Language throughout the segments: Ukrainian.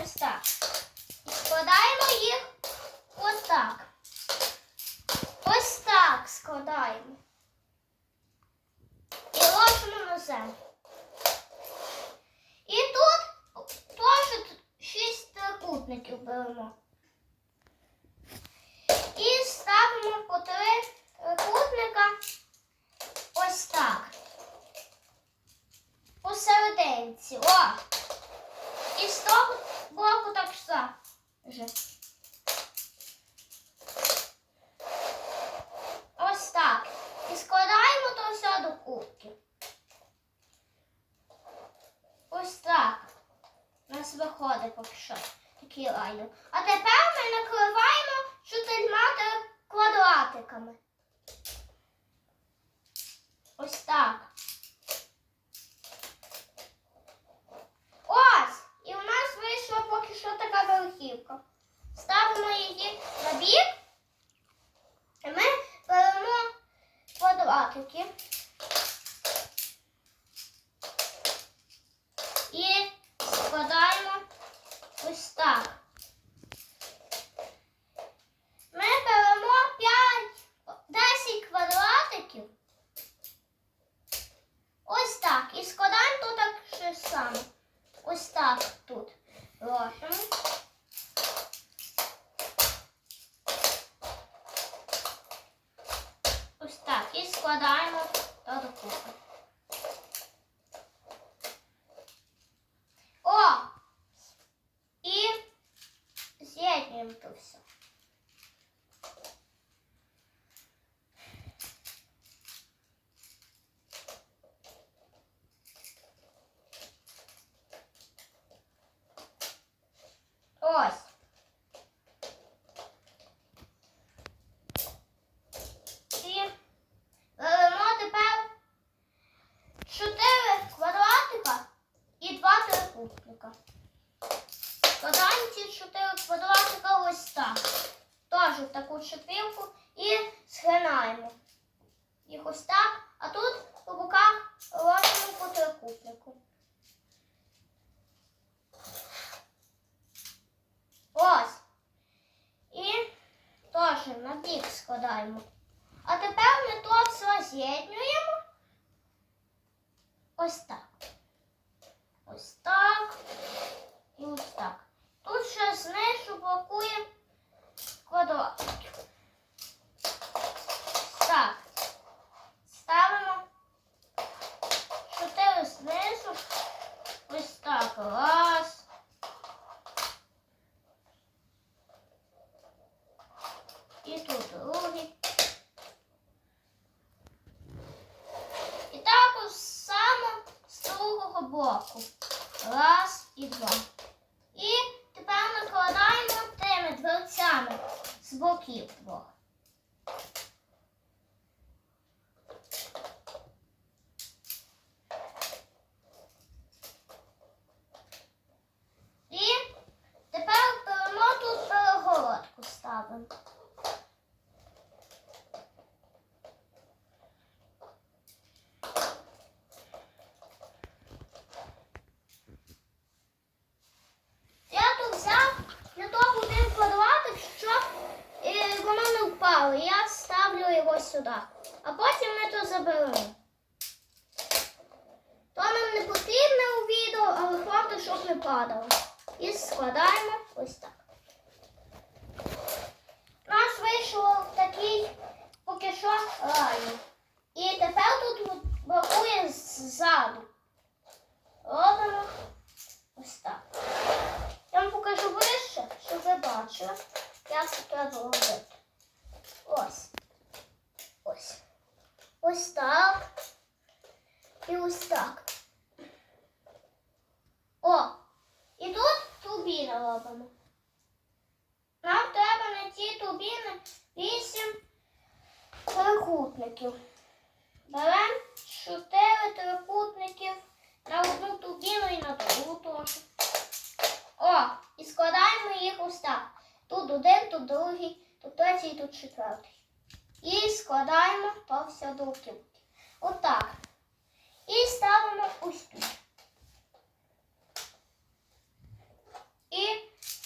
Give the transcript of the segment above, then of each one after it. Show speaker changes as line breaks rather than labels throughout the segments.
Ось так. Складаємо їх ось так. Ось так складаємо. І ложимо на землю. І тут теж шість трикутників беремо. І ставимо по три трикутника ось так. Посерединці. О! І з того боку так само. Же. Ось так. І складаємо то все до кубки. Ось так. У нас виходить поки що такий лайнер. А тепер ми накриваємо чотирма квадратиками. Ось так. Ось! І у нас вийшла поки що така верхівка. Ставимо її на бік. І ми беремо квадратики. І складаємо ось так. Ми беремо 5, 10 квадратиків. Ось так. І складаємо тут так же саме. Ось так тут ложимо. Ось так. І складаємо то докупи. О! І з'єднуємо то все. Ось. І беремо тепер чотири квадратика і два трикутника. Складаємо ці чотири квадратика ось так. Теж в таку четвірку і згинаємо. Їх ось так, а тут по боках ложимо по трикутнику. Ось. І теж на бік складаємо. А тепер ми то все з'єднуємо. Ось так. Ось так. І ось так. Тут ще знизу блокує квадратик. Так. Ставимо чотири знизу. Ось так. Раз. І тут другий. І також само з другого боку. Раз і два. І тепер накладаємо дверцями з боків двох. І тепер беремо тут перегородку ставимо. Я тут взяв для того один квадратик, щоб е, воно не впало. Я ставлю його сюди. А потім ми то заберемо. То нам не потрібне у відео, але правда, щоб не падало. І складаємо ось так. У нас вийшов такий поки що район. І тепер тут бракує ззаду. Робимо ось так. Я вам покажу вище, щоб ви бачили, як це треба робити. Ось. Ось так. І ось так. О! І тут турбіни робимо. Нам треба на ці турбіни 8 трикутників. Беремо 4 трикутників на одну турбіну і на другу теж. О, і складаємо їх ось так. Тут один, тут другий, тут третій, тут четвертий. І складаємо до. Отак. І ставимо ось тут. І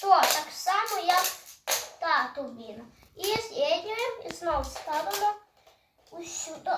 то так само, як та турбіна. І з'єднуємо і знову ставимо ось сюди